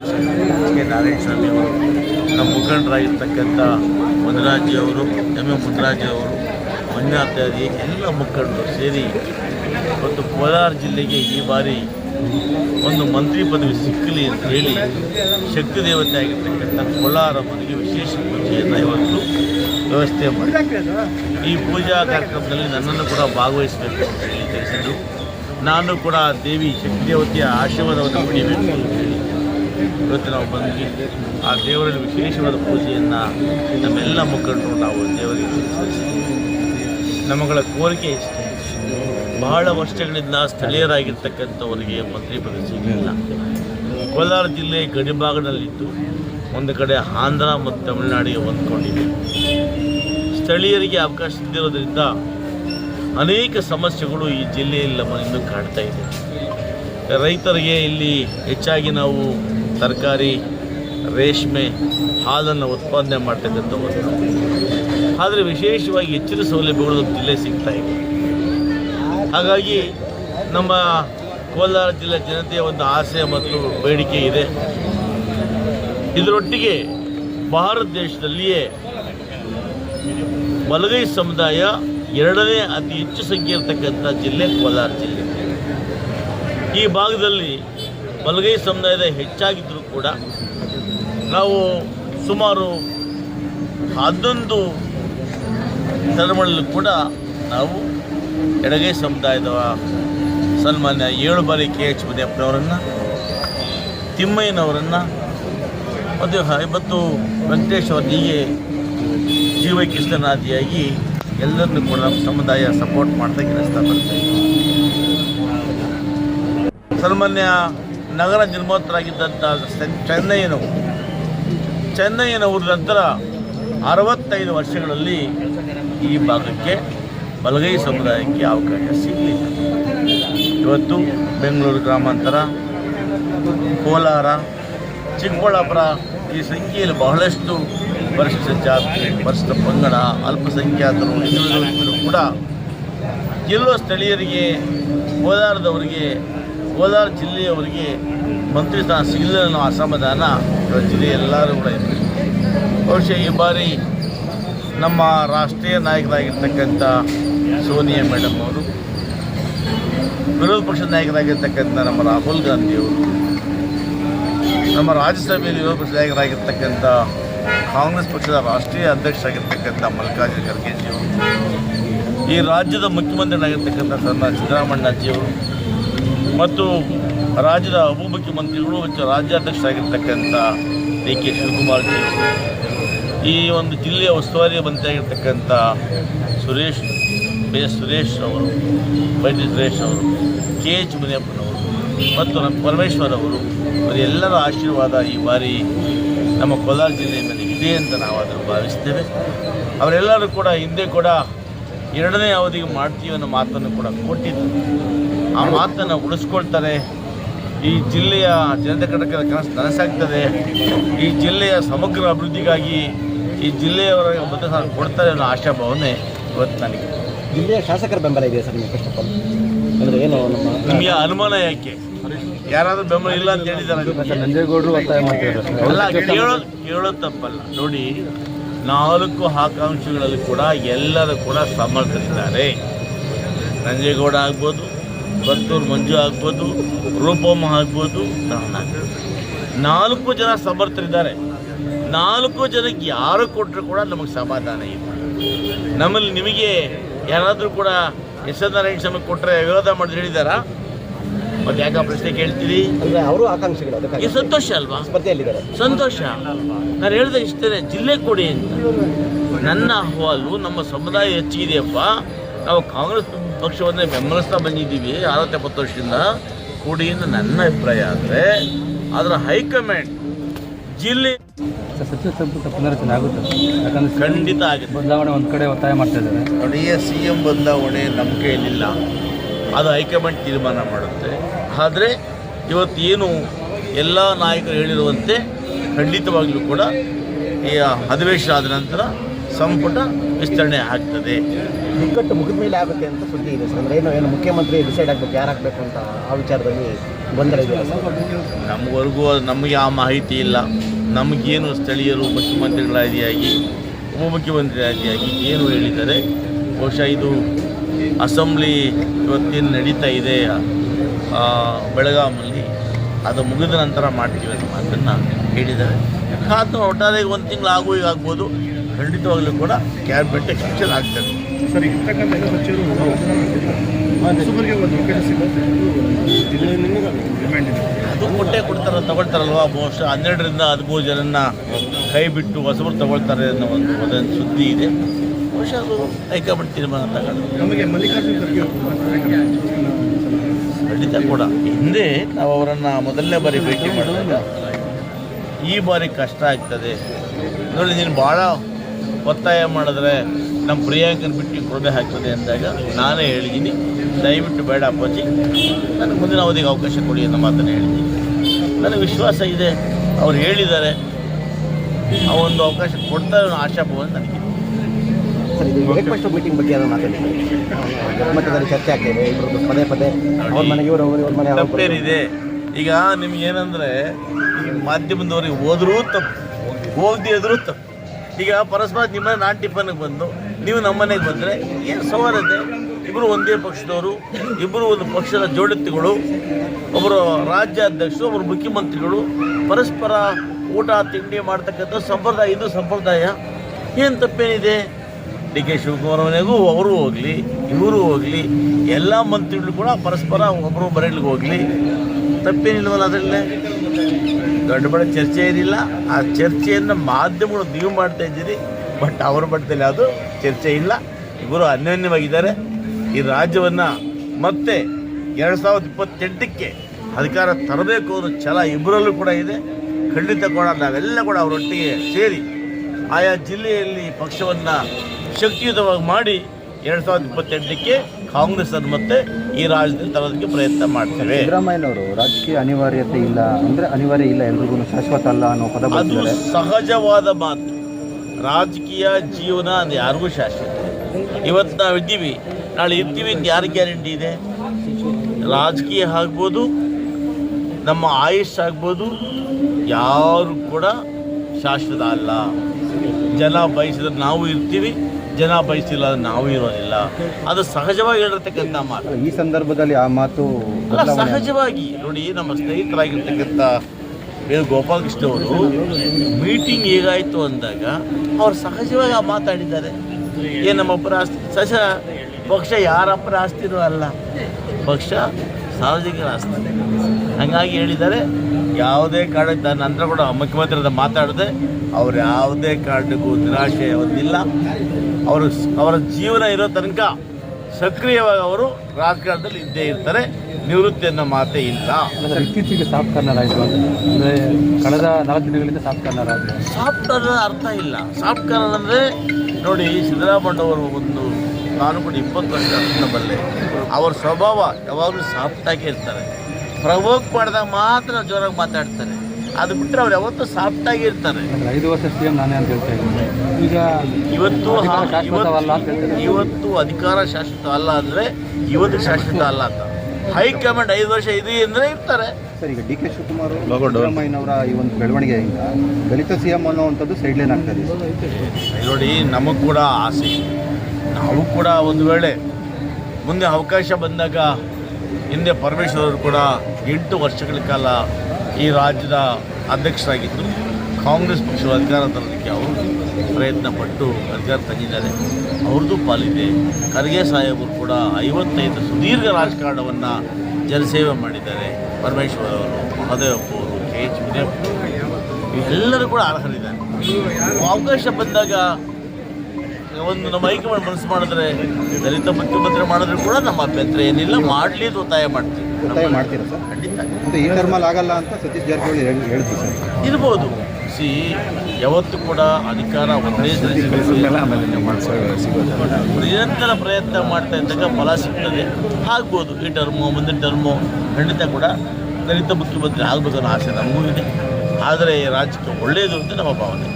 ಅವರು ನಮ್ಮ ಮುಖಂಡರಾಗಿರ್ತಕ್ಕಂಥ ಮುನಿರಾಜಿ ಅವರು ಎಂ ಎ. ಮುನಿರಾಜಿ ಅವರು ಎಲ್ಲ ಮುಖಂಡರು ಸೇರಿ ಮತ್ತು ಕೋಲಾರ ಜಿಲ್ಲೆಗೆ ಈ ಬಾರಿ ಒಂದು ಮಂತ್ರಿ ಪದವಿ ಸಿಕ್ಕಲಿ ಅಂತ ಹೇಳಿ ಶಕ್ತಿ ದೇವತೆ ಆಗಿರ್ತಕ್ಕಂಥ ಕೋಲಾರಮ್ಮನಿಗೆ ವಿಶೇಷ ಪೂಜೆಯನ್ನು ಇವತ್ತು ವ್ಯವಸ್ಥೆ ಮಾಡಿ ಈ ಪೂಜಾ ಕಾರ್ಯಕ್ರಮದಲ್ಲಿ ನನ್ನನ್ನು ಕೂಡ ಭಾಗವಹಿಸಬೇಕು ಅಂತ ಹೇಳಿ ತಿಳಿಸಿದರು. ನಾನು ಕೂಡ ದೇವಿ ಶಕ್ತಿ ದೇವತೆಯ ಆಶೀರ್ವಾದವನ್ನು ಪಡೆಯಬೇಕು ಇವತ್ತು ನಾವು ಬಂದ್ವಿ. ಆ ದೇವರಲ್ಲಿ ವಿಶೇಷವಾದ ಪೂಜೆಯನ್ನು ನಮ್ಮೆಲ್ಲ ಮುಖಂಡರು ನಾವು ದೇವರಿಗೆ ನಮಗಳ ನಮ್ಮಗಳ ಕೋರಿಕೆ ಬಹಳ ವರ್ಷಗಳಿಂದ ಸ್ಥಳೀಯರಾಗಿರ್ತಕ್ಕಂಥವರಿಗೆ ಮಂತ್ರಿ ಪದವಿ ಸಿಗಲಿಲ್ಲ ಕೋಲಾರ ಜಿಲ್ಲೆ ಗಡಿಭಾಗದಲ್ಲಿದ್ದು ಒಂದು ಕಡೆ ಆಂಧ್ರ ಮತ್ತು ತಮಿಳುನಾಡಿಗೆ ಹೊಂದ್ಕೊಂಡಿದೆ. ಸ್ಥಳೀಯರಿಗೆ ಅವಕಾಶ ಇದ್ದಿರೋದ್ರಿಂದ ಅನೇಕ ಸಮಸ್ಯೆಗಳು ಈ ಜಿಲ್ಲೆಯಲ್ಲಿ ಇನ್ನೂ ಕಾಡ್ತಾ ಇದೆ. ರೈತರಿಗೆ ಇಲ್ಲಿ ಹೆಚ್ಚಾಗಿ ನಾವು ತರಕಾರಿ, ರೇಷ್ಮೆ, ಹಾಲನ್ನು ಉತ್ಪಾದನೆ ಮಾಡ್ತಕ್ಕಂಥವರು ಆದರೆ ವಿಶೇಷವಾಗಿ ಹೆಚ್ಚಿನ ಸೌಲಭ್ಯಗಳು ಜಿಲ್ಲೆ ಸಿಗ್ತಾ ಇದೆ ಹಾಗಾಗಿ ನಮ್ಮ ಕೋಲಾರ ಜಿಲ್ಲೆ ಜನತೆಯ ಒಂದು ಆಸೆ ಮತ್ತು ಬೇಡಿಕೆ ಇದೆ. ಇದರೊಟ್ಟಿಗೆ ಭಾರತ ದೇಶದಲ್ಲಿಯೇ ಬಲಗೈ ಸಮುದಾಯ ಎರಡನೇ ಅತಿ ಹೆಚ್ಚು ಸಂಖ್ಯೆ ಇರತಕ್ಕಂಥ ಜಿಲ್ಲೆ ಕೋಲಾರ ಜಿಲ್ಲೆ. ಈ ಭಾಗದಲ್ಲಿ ಬಲಗೈ ಸಮುದಾಯದ ಹೆಚ್ಚಾಗಿದ್ದರೂ ಕೂಡ ನಾವು ಸುಮಾರು ಹನ್ನೊಂದು ಟರ್ಮಲ್ಲಿ ಕೂಡ ನಾವು ಎಡಗೈ ಸಮುದಾಯದ ಸನ್ಮಾನ್ಯ ಏಳು ಬಾರಿ ಕೆ ಎಚ್ ಮುನಿಯಪ್ಪನವರನ್ನು, ತಿಮ್ಮಯ್ಯನವರನ್ನು, ಮತ್ತು ಇವತ್ತು ವೆಂಕಟೇಶ್ ಅವರು ಹೀಗೆ ಜೀವ ಕೃಷ್ಣನಾದಿಯಾಗಿ ಎಲ್ಲರನ್ನೂ ಕೂಡ ನಮ್ಮ ಸಮುದಾಯ ಸಪೋರ್ಟ್ ಮಾಡ್ತಾ ಕೆಲಸ ಬರ್ತಾ ಇದೆ ಸನ್ಮಾನ್ಯ ನಗರ ನಿರ್ಮಾತರಾಗಿದ್ದಂಥ ಚೆನ್ನಯ್ಯನವರು ಚೆನ್ನಯ್ಯನವರ ನಂತರ ಅರವತ್ತೈದು ವರ್ಷಗಳಲ್ಲಿ ಈ ಭಾಗಕ್ಕೆ ಬಲಗೈ ಸಮುದಾಯಕ್ಕೆ ಅವಕಾಶ ಸಿಗಲಿಲ್ಲ. ಇವತ್ತು ಬೆಂಗಳೂರು ಗ್ರಾಮಾಂತರ, ಕೋಲಾರ, ಚಿಕ್ಕಬಳ್ಳಾಪುರ ಈ ಸಂಖ್ಯೆಯಲ್ಲಿ ಬಹಳಷ್ಟು ಪರಿಶಿಷ್ಟ ಜಾತಿ ಪರಿಶಿಷ್ಟ ಪಂಗಡ, ಅಲ್ಪಸಂಖ್ಯಾತರು ಹಿಂದುಳಿದವರು ಕೂಡ ಗೆಲ್ಲುವ ಸ್ಥಳೀಯರಿಗೆ ಕೋಲಾರದವರಿಗೆ ಕೋಲಾರ ಜಿಲ್ಲೆಯವರಿಗೆ ಮಂತ್ರಿ ಸ್ಥಾನ ಸಿಗಲಿಲ್ಲ ಅನ್ನೋ ಅಸಮಾಧಾನ ಜಿಲ್ಲೆ ಎಲ್ಲರೂ ಕೂಡ ಇದೆ. ಬಹುಶಃ ಈ ಬಾರಿ ನಮ್ಮ ರಾಷ್ಟ್ರೀಯ ನಾಯಕರಾಗಿರ್ತಕ್ಕಂಥ ಸೋನಿಯಾ ಮೇಡಮ್ ಅವರು, ವಿರೋಧ ಪಕ್ಷದ ನಾಯಕರಾಗಿರ್ತಕ್ಕಂಥ ನಮ್ಮ ರಾಹುಲ್ ಗಾಂಧಿಯವರು ನಮ್ಮ ರಾಜ್ಯಸಭೆಯಲ್ಲಿ ವಿರೋಧ ಪಕ್ಷದ ನಾಯಕರಾಗಿರ್ತಕ್ಕಂಥ ಕಾಂಗ್ರೆಸ್ ಪಕ್ಷದ ರಾಷ್ಟ್ರೀಯ ಅಧ್ಯಕ್ಷರಾಗಿರ್ತಕ್ಕಂಥ ಮಲ್ಲಿಕಾರ್ಜುನ ಖರ್ಗೆಜಿಯವರು ಈ ರಾಜ್ಯದ ಮುಖ್ಯಮಂತ್ರಿಯಾಗಿರ್ತಕ್ಕಂಥ ಸಣ್ಣ ಸಿದ್ದರಾಮಣ್ಣಜಿಯವರು ಮತ್ತು ರಾಜ್ಯದ ಉಪಮುಖ್ಯಮಂತ್ರಿಗಳು ಮತ್ತು ರಾಜ್ಯಾಧ್ಯಕ್ಷರಾಗಿರ್ತಕ್ಕಂಥ ಡಿ ಕೆ ಶಿವಕುಮಾರ್ ಜಿ, ಈ ಒಂದು ಜಿಲ್ಲೆಯ ಉಸ್ತುವಾರಿ ಮಂತ್ರಿಯಾಗಿರ್ತಕ್ಕಂಥ ಸುರೇಶ್, ಬಿ ಸುರೇಶ್ ಅವರು ಬೈಟಿ ಸುರೇಶ್ ಅವರು, ಕೆ ಎಚ್ ಮುನಿಯಪ್ಪನವರು ಮತ್ತು ನಮ್ಮ ಪರಮೇಶ್ವರ್ ಅವರು ಅವರೆಲ್ಲರ ಆಶೀರ್ವಾದ ಈ ಬಾರಿ ನಮ್ಮ ಕೋಲಾರ ಜಿಲ್ಲೆಯ ಮೇಲೆ ಇದೆ ಅಂತ ನಾವು ಅದನ್ನು ಭಾವಿಸ್ತೇವೆ. ಅವರೆಲ್ಲರೂ ಕೂಡ ಹಿಂದೆ ಕೂಡ ಎರಡನೇ ಅವಧಿಗೆ ಮಾಡ್ತೀವಿ ಅನ್ನೋ ಮಾತನ್ನು ಕೂಡ ಕೊಟ್ಟಿದ್ದು. ಆ ಮಾತನ್ನು ಉಳಿಸ್ಕೊಳ್ತಾರೆ. ಈ ಜಿಲ್ಲೆಯ ಜನತೆ ಘಟಕದ ಕನಸು ನನಸಾಗ್ತದೆ. ಈ ಜಿಲ್ಲೆಯ ಸಮಗ್ರ ಅಭಿವೃದ್ಧಿಗಾಗಿ ಈ ಜಿಲ್ಲೆಯವರ ಮತ ಕೊಡ್ತಾರೆ ಅನ್ನೋ ಆಶಾಭಾವನೆ ಇವತ್ತು ನನಗೆ. ಜಿಲ್ಲೆಯ ಶಾಸಕರ ಬೆಂಬಲ ಇದೆ ಸರ್ ನಿಮಗೆ ಫಸ್ಟ್ ಆಫ್ ಆಲ್ ಅಂದರೆ ಏನು ನಮ್ಮ ನಿಮಗೆ ಅನುಮಾನ ಯಾಕೆ? ಯಾರಾದರೂ ಬೆಂಬಲ ಇಲ್ಲ ಅಂತ ಹೇಳಿದ್ದಾರೆ ನಂಜೇಗೌಡರು ಒತ್ತಾಯ ಮಾಡ್ತಿದ್ದಾರೆ. ಅಲ್ಲ ಕೇಳೋದು ಕೇಳೋದು ತಪ್ಪಲ್ಲ. ನೋಡಿ ನಾಲ್ಕು ಆಕಾಂಕ್ಷೆಗಳಲ್ಲಿ ಕೂಡ ಎಲ್ಲರೂ ಕೂಡ ಸಮರ್ಥರಿದ್ದಾರೆ. ನಂಜೇಗೌಡ ಆಗ್ಬೋದು ಬತ್ತೂರು ಮಂಜು ಆಗ್ಬೋದು, ರೂಪಮ್ಮ ಆಗ್ಬೋದು, ನಾನು. ನಾಲ್ಕು ಜನ ಸಮರ್ಥರಿದ್ದಾರೆ. ನಾಲ್ಕು ಜನಕ್ಕೆ ಯಾರು ಕೊಟ್ಟರು ಕೂಡ ನಮಗೆ ಸಮಾಧಾನ ಇದೆ ನಮ್ಮಲ್ಲಿ ನಿಮಗೆ ಯಾರಾದರೂ ಕೂಡ ಎಸ್ ಎನ್ ನಾರಾಯಣ ಸ್ವಾಮಿ ಕೊಟ್ಟರೆ ವಿರೋಧ ಮಾಡಿದ್ರೆ ಹೇಳಿದಾರಾ? ಮತ್ತೆ ಯಾಕೆ ಪ್ರಶ್ನೆ ಕೇಳ್ತೀರಿ? ಅಂದರೆ ಅವರು ಆಕಾಂಕ್ಷಿಗಳು ಅದಕ್ಕಾಗಿ. ಇದು ಸಂತೋಷ ಅಲ್ವಾ? ಸ್ಪರ್ಧೆಯಲ್ಲಿದ್ದಾರೆ. ಸಂತೋಷ. ನಾನು ಹೇಳಿದೆ ಇಷ್ಟೇ ಜಿಲ್ಲೆ ಕೊಡಿ ಅಂತ. ನನ್ನ ಅಹವಾಲು ನಮ್ಮ ಸಮುದಾಯ ಹೆಚ್ಚಿದೆಯಪ್ಪ. ನಾವು ಕಾಂಗ್ರೆಸ್ ಪಕ್ಷವನ್ನೇ ಬೆಂಬಲಿಸ್ತಾ ಬಂದಿದ್ದೀವಿ ಅರವತ್ತು ಎಪ್ಪತ್ತು ವರ್ಷದಿಂದ. ಕೊಡಿ ಅಂತ ನನ್ನ ಅಭಿಪ್ರಾಯ ಆದರೆ ಅದರ ಹೈಕಮಾಂಡ್ ಜಿಲ್ಲೆ ಸಚಿವ ಸಂಪುಟ ಪುನರಚನೆ ಆಗುತ್ತೆ. ಯಾಕಂದ್ರೆ ಖಂಡಿತ ಆಗುತ್ತೆ. ಬದಲಾವಣೆ ಒಂದು ಕಡೆ ಒತ್ತಾಯ ಮಾಡ್ತಾ ಇದ್ದಾರೆ. ನೋಡಿ ಸಿ ಎಂ ಬದಲಾವಣೆ ನಮ್ಮ ಕೈಯಲ್ಲಿಲ್ಲ ಅದು ಹೈಕಮಾಂಡ್ ತೀರ್ಮಾನ ಮಾಡುತ್ತೆ. ಆದರೆ ಇವತ್ತು ಏನು ಎಲ್ಲ ನಾಯಕರು ಹೇಳಿರುವಂತೆ ಖಂಡಿತವಾಗಲೂ ಕೂಡ ಈ ಅಧಿವೇಶನ ಆದ ನಂತರ ಸಂಪುಟ ವಿಸ್ತರಣೆ ಆಗ್ತದೆ. ಬಿಕ್ಕಟ್ಟು ಮುಗಿದ ಮೇಲೆ ಆಗುತ್ತೆ ಅಂತ ಸುದ್ದಿ ಇದೆ ಸರ್. ಅಂದರೆ ಏನು ಏನು ಮುಖ್ಯಮಂತ್ರಿ ಡಿಸೈಡ್ ಆಗಬೇಕು ಯಾರು ಆಗಬೇಕು ಅಂತ ಆ ವಿಚಾರದಲ್ಲಿ ಗೊಂದಲ ಇದೆ ಸರ್? ನಮಗೆ ಆ ಮಾಹಿತಿ ಇಲ್ಲ. ನಮಗೇನು ಸ್ಥಳೀಯರು ಮುಖ್ಯಮಂತ್ರಿಗಳಾದಿಯಾಗಿ ಉಪಮುಖ್ಯಮಂತ್ರಿಯಾದಿಯಾಗಿ ಏನು ಹೇಳಿದ್ದಾರೆ? ಬಹುಶಃ ಇದು ಅಸೆಂಬ್ಲಿ ಇವತ್ತೇನು ನಡೀತಾ ಇದೆ ಬೆಳಗಾಮಲ್ಲಿ ಅದು ಮುಗಿದ ನಂತರ ಮಾಡ್ತೀವಿ ಅಂತ ಮಾತನ್ನು ಹೇಳಿದ್ದಾರೆ. ಖಾತ ಒಟ್ಟಾರೆ ಒಂದು ತಿಂಗಳು ಆಗು ಈಗ ಆಗ್ಬೋದು. ಖಂಡಿತವಾಗಲೂ ಕೂಡ ಕ್ಯಾಬಿನೆಟ್ ಎಕ್ಸೆಪ್ಷನ್ ಆಗ್ತದೆ ಸರ್ ಇರ್ತಕ್ಕಂಥ ಸಚಿವರು ಅದು ಕೊಟ್ಟೆ ಕೊಡ್ತಾರೆ ತಗೊಳ್ತಾರಲ್ವಾ? ಬಹುಶಃ ಹನ್ನೆರಡರಿಂದ ಹದಿಮೂರು ಜನನ್ನ ಕೈ ಬಿಟ್ಟು ಹೊಸಬರು ತಗೊಳ್ತಾರೆ ಅನ್ನೋ ಒಂದು ಸುದ್ದಿ ಇದೆ. ಬಹುಶಃ ಅದು ಹೈಕಮಾಂಡ್ ತೀರ್ಮಾನ ಖಂಡಿತ ಕೂಡ. ಹಿಂದೆ ನಾವು ಅವರನ್ನು ಮೊದಲನೇ ಬಾರಿ ಭೇಟಿ ಮಾಡಿದಾಗ ಈ ಬಾರಿ ಕಷ್ಟ ಆಗ್ತದೆ. ನೋಡಿ ನೀನು ಭಾಳ ಒತ್ತಾಯ ಮಾಡಿದ್ರೆ ನಮ್ಮ ಪ್ರಿಯಾಂಕನ ಬಿಟ್ಟು ಕೊಡದೆ ಹಾಕ್ತದೆ ಅಂದಾಗ ನಾನೇ ಹೇಳಿದ್ದೀನಿ ದಯವಿಟ್ಟು ಬೇಡ ಅಪ್ಪಾಜಿ. ನನಗೆ ಮುಂದಿನ ಅವಧಿಗೆ ಅವಕಾಶ ಕೊಡಿ ಅನ್ನೋ ಮಾತನ್ನು ಹೇಳಿದ್ದೀನಿ ನನಗೆ ವಿಶ್ವಾಸ ಇದೆ. ಅವ್ರು ಹೇಳಿದ್ದಾರೆ. ಆ ಒಂದು ಅವಕಾಶ ಕೊಡ್ತಾರೆ ಅನ್ನೋ ಆಶಾಭಾವನೆ ನನಗಿದೆ. ಸರ್ ಇದು ಏಕಪಕ್ಷ ಮೀಟಿಂಗ್ ಬಗ್ಗೆ ಅದನ್ನು ಮಟ್ಟದಲ್ಲಿ ಚರ್ಚೆ ಆಗ್ತಿದೆ ಇಬ್ಬರು ಪದೇ ಪದೇ. ಅವ್ರ ಮನೆಗೆ ಇವರು ಅವ್ರ ಮನೆ ತಪ್ಪೇನಿದೆ ಈಗ ನಿಮ್ಗೆ ಏನಂದ್ರೆ ಈ ಮಾಧ್ಯಮದವ್ರಿಗೆ ಹೋದ್ರೂ ತಪ್ಪು ಹೋಗದೆ ಇದ್ರೂ ತಪ್ಪು. ಈಗ ಪರಸ್ಪರ ನಿಮ್ಮ ನಾನ್ ಟಿಫನ್ಗೆ ಬಂದು ನೀವು ನಮ್ಮ ಮನೆಗೆ ಬಂದರೆ ಏನು ಸವಾಲಿದೆ ಇಬ್ಬರು ಒಂದೇ ಪಕ್ಷದವರು ಇಬ್ಬರು ಒಂದು ಪಕ್ಷದ ಜೋಡತಿಗಳು ಒಬ್ಬರು ರಾಜ್ಯಾಧ್ಯಕ್ಷರು ಒಬ್ಬರು ಮುಖ್ಯಮಂತ್ರಿಗಳು ಪರಸ್ಪರ ಊಟ ತಿಂಡಿ ಮಾಡ್ತಕ್ಕಂಥ ಸಂಪ್ರದಾಯ ಇದು ಸಂಪ್ರದಾಯ. ಏನು ತಪ್ಪೇನಿದೆ? ಡಿ ಕೆ ಶಿವಕುಮಾರ್ ಮನೆಗೂ ಅವರು ಹೋಗಲಿ, ಇವರು ಹೋಗಲಿ, ಎಲ್ಲ ಮಂತ್ರಿಗಳು ಕೂಡ ಪರಸ್ಪರ ಒಬ್ಬರು ಮನೆಗಳಿಗೆ ಹೋಗಲಿ. ತಪ್ಪೇನಿಲ್ವಲ್ಲ ಅದರಲ್ಲೇ? ದೊಡ್ಡ ಬಡ ಚರ್ಚೆ ಏನಿಲ್ಲ. ಆ ಚರ್ಚೆಯನ್ನು ಮಾಧ್ಯಮಗಳು ನೀವು ಮಾಡ್ತಾ ಇದ್ದೀರಿ, ಬಟ್ ಅವ್ರ ಮಟ್ಟದಲ್ಲಿ ಅದು ಚರ್ಚೆ ಇಲ್ಲ. ಇಬ್ಬರು ಅನ್ಯೋನ್ಯವಾಗಿದ್ದಾರೆ. ಈ ರಾಜ್ಯವನ್ನು ಮತ್ತೆ ಎರಡು ಸಾವಿರದ ಇಪ್ಪತ್ತೆಂಟಕ್ಕೆ ಅಧಿಕಾರ ತರಬೇಕು ಅನ್ನೋ ಛಲ ಇಬ್ಬರಲ್ಲೂ ಕೂಡ ಇದೆ. ಖಂಡಿತ ಕೂಡ ನಾವೆಲ್ಲ ಕೂಡ ಅವರೊಟ್ಟಿಗೆ ಸೇರಿ ಆಯಾ ಜಿಲ್ಲೆಯಲ್ಲಿ ಪಕ್ಷವನ್ನು ಶಕ್ತಿಯುತವಾಗಿ ಮಾಡಿ ಎರಡು ಸಾವಿರದ ಇಪ್ಪತ್ತೆಂಟಕ್ಕೆ ಕಾಂಗ್ರೆಸ್ ಅನ್ನು ಮತ್ತೆ ಈ ರಾಜ್ಯದಲ್ಲಿ ತರೋದಕ್ಕೆ ಪ್ರಯತ್ನ ಮಾಡ್ತೇವೆ. ಸಿದ್ದರಾಮಯ್ಯನವರು ರಾಜಕೀಯ ಅನಿವಾರ್ಯತೆ ಇಲ್ಲ ಅಂದ್ರೆ ಅನಿವಾರ್ಯ ಇಲ್ಲ ಎಲ್ರಿಗೂ ಶಾಶ್ವತ ಅಲ್ಲ ಅನ್ನೋ ಪದ ಅದು ಸಹಜವಾದ ಮಾತು. ರಾಜಕೀಯ ಜೀವನ ಅದು ಯಾರಿಗೂ ಶಾಶ್ವತ ಇವತ್ತು ನಾವು ಇದ್ದೀವಿ. ನಾಳೆ ಇರ್ತೀವಿ ಅಂತ ಯಾರು ಗ್ಯಾರಂಟಿ ಇದೆ? ರಾಜಕೀಯ ಆಗ್ಬೋದು ನಮ್ಮ ಆಯುಷ್ ಆಗ್ಬೋದು ಯಾರು ಕೂಡ ಶಾಶ್ವತ ಅಲ್ಲ. ಜನ ಬಯಸಿದ್ರೆ ನಾವು ಇರ್ತೀವಿ. ಜನ ಬಯಸಿಲ್ಲ ನಾವು ಇರೋದಿಲ್ಲ. ಅದು ಸಹಜವಾಗಿ ಹೇಳಿರ್ತಕ್ಕಂಥ ಮಾತು. ಈ ಸಂದರ್ಭದಲ್ಲಿ ಆ ಮಾತು ಅಲ್ಲ ಸಹಜವಾಗಿ ನೋಡಿ ನಮ್ಮ ಸ್ನೇಹಿತರಾಗಿರ್ತಕ್ಕಂಥ ಗೋಪಾಲಕೃಷ್ಣ ಅವರು ಮೀಟಿಂಗ್ ಹೇಗಾಯಿತು ಅಂದಾಗ ಅವ್ರು ಸಹಜವಾಗಿ ಆ ಮಾತಾಡಿದ್ದಾರೆ ಏನು ನಮ್ಮೊಬ್ಬರ ಆಸ್ತಿ ಸಹ ಪಕ್ಷ ಯಾರಪ್ಪರ ಆಸ್ತಿನೂ ಅಲ್ಲ. ಪಕ್ಷ ಸಾರ್ವಜನಿಕರ ಆಸ್ತಿ. ಹಂಗಾಗಿ ಹೇಳಿದ್ದಾರೆ ಯಾವುದೇ ಕಾರಣಕ್ಕೆ ನಂತರ ಕೂಡ ಮುಖ್ಯಮಂತ್ರಿ ಮಾತಾಡದೆ ಅವ್ರು ಯಾವುದೇ ಕಾರಣಕ್ಕೂ ನಿರಾಶೆ ಹೊಂದಿಲ್ಲ ಅವರು ಅವರ ಜೀವನ ಇರೋ ತನಕ ಸಕ್ರಿಯವಾಗಿ ಅವರು ರಾಜಕಾರಣದಲ್ಲಿ ಇದ್ದೇ ಇರ್ತಾರೆ. ನಿವೃತ್ತಿ ಅನ್ನೋ ಮಾತೇ ಇಲ್ಲ ಇತ್ತೀಚೆಗೆ ಸಾಫ್ಟ್ ಕಾರ್ನರ್ ಆಯಿತು ಅಂದ್ರೆ ಕಳೆದ ನಾಲ್ಕು ದಿನಗಳಿಂದ ಸಾಫ್ಟ್ ಕಾರ್ನರ್ ಆಯಿತು ಸಾಫ್ಟ್ ಕಾರ್ನರ್ ಅರ್ಥ ಇಲ್ಲ. ಸಾಫ್ಟ್ ಕಾರ್ನರ್ ಅಂದರೆ ನೋಡಿ ಸಿದ್ದರಾಮಯ್ಯವರು ಒಂದು ನಾನು ಕೂಡ ಇಪ್ಪತ್ತು ವರ್ಷ ಬಲ್ಲೆ ಅವ್ರ ಸ್ವಭಾವ ಯಾವಾಗಲೂ ಸಾಫ್ಟಾಗಿ ಇರ್ತಾರೆ. ಪ್ರವೋಕ್ ಮಾಡಿದಾಗ ಮಾತ್ರ ಜೋರಾಗಿ ಮಾತಾಡ್ತಾರೆ. ಅದು ಬಿಟ್ಟರೆ ಅವ್ರು ಯಾವತ್ತೂ ಸಾಫ್ಟಾಗಿ ಇರ್ತಾರೆ ಅಂದ್ರೆ ಐದು ವರ್ಷ ಸಿ ಎಂ ನಾನೇ ಅಂತ ಹೇಳ್ತಾ ಇದ್ದೀನಿ. ಈಗ ಇವತ್ತು ಇವತ್ತು ಅಧಿಕಾರ ಶಾಶ್ವತ ಅಲ್ಲ ಅಂದರೆ ಇವತ್ತು ಶಾಶ್ವತ ಅಲ್ಲ ಅಂತ. ಹೈಕಮಾಂಡ್ ಐದು ವರ್ಷ ಇದೆ ಅಂದರೆ ಇರ್ತಾರೆ. ಸರ್ ಈಗ ಡಿ ಕೆ ಶಿವಕುಮಾರ್ ಸಿದ್ದರಾಮಯ್ಯನವರ ಈ ಒಂದು ಬೆಳವಣಿಗೆಯಿಂದ ದಲಿತ ಸಿ ಎಂ ಅನ್ನುವಂಥದ್ದು ಸೈಡ್ ಲೈನ್ ಆಗ್ತಾ ಇದೆ. ನೋಡಿ ನಮಗೂ ಕೂಡ ಆಸೆ ನಾವು ಕೂಡ ಒಂದು ವೇಳೆ ಮುಂದೆ ಅವಕಾಶ ಬಂದಾಗ ಹಿಂದೆ ಪರಮೇಶ್ವರ್ ಅವರು ಕೂಡ ಎಂಟು ವರ್ಷಗಳ ಕಾಲ ಈ ರಾಜ್ಯದ ಅಧ್ಯಕ್ಷರಾಗಿದ್ದು ಕಾಂಗ್ರೆಸ್ ಪಕ್ಷವು ಅಧಿಕಾರ ತರಲಿಕ್ಕೆ ಅವರು ಪ್ರಯತ್ನ ಪಟ್ಟು ಅಧಿಕಾರ ತಂದಿದ್ದಾರೆ. ಅವ್ರದ್ದು ಪಾಲಿದೆ. ಖರ್ಗೆ ಸಾಹೇಬರು ಕೂಡ ಐವತ್ತೈದು ಸುದೀರ್ಘ ರಾಜಕಾರಣವನ್ನು ಜನಸೇವೆ ಮಾಡಿದ್ದಾರೆ. ಪರಮೇಶ್ವರ್ ಅವರು ಮಹದೇವಪ್ಪ ಅವರು, ಕೆ ಎಚ್ ಎಲ್ಲರೂ ಕೂಡ ಅರ್ಹರಿದ್ದಾರೆ. ಅವಕಾಶ ಬಂದಾಗ ಒಂದು ನಮ್ಮ ಹೈಕಮಾಂಡ್ ಮನಸ್ಸು ಮಾಡಿದ್ರೆ, ದಲಿತ ಮುಖ್ಯಮಂತ್ರಿ ಮಾಡಿದ್ರೆ ಕೂಡ ನಮ್ಮ ಅಭ್ಯಂತರ ಏನಿಲ್ಲ, ಮಾಡಲಿ ಒತ್ತಾಯ ಮಾಡ್ತೀವಿ. ಒತ್ತಾಯ ಮಾಡ್ತೀರಾ ಸರ್? ಖಂಡಿತ. ಈ ಟರ್ಮಲ್ಲಿ ಆಗಲ್ಲ ಅಂತ ಸತೀಶ್ ಜಾರಕಿಹೊಳಿ ಹೇಳಿ ಹೇಳಿದ್ರು ಸರ್? ಇರ್ಬೋದು. ಸಿ ಯಾವತ್ತೂ ಕೂಡ ಅಧಿಕಾರ ಒಂದೇ. ನಿರಂತರ ಪ್ರಯತ್ನ ಮಾಡ್ತಾ ಇದ್ದಾಗ ಫಲ ಸಿಗ್ತದೆ. ಆಗ್ಬೋದು. ಈ ಟರ್ಮು ಮುಂದಿನ ಟರ್ಮು ಖಂಡಿತ ಕೂಡ ದಲಿತ ಮುಖ್ಯಮಂತ್ರಿ ಆಗ್ಬೋದು ಅನ್ನೋ ಆಸೆ ನಮಗೂ ಇದೆ. ಆದರೆ ರಾಜ್ಯಕ್ಕೆ ಒಳ್ಳೆಯದು ಅಂತ ನಮ್ಮ ಭಾವನೆ.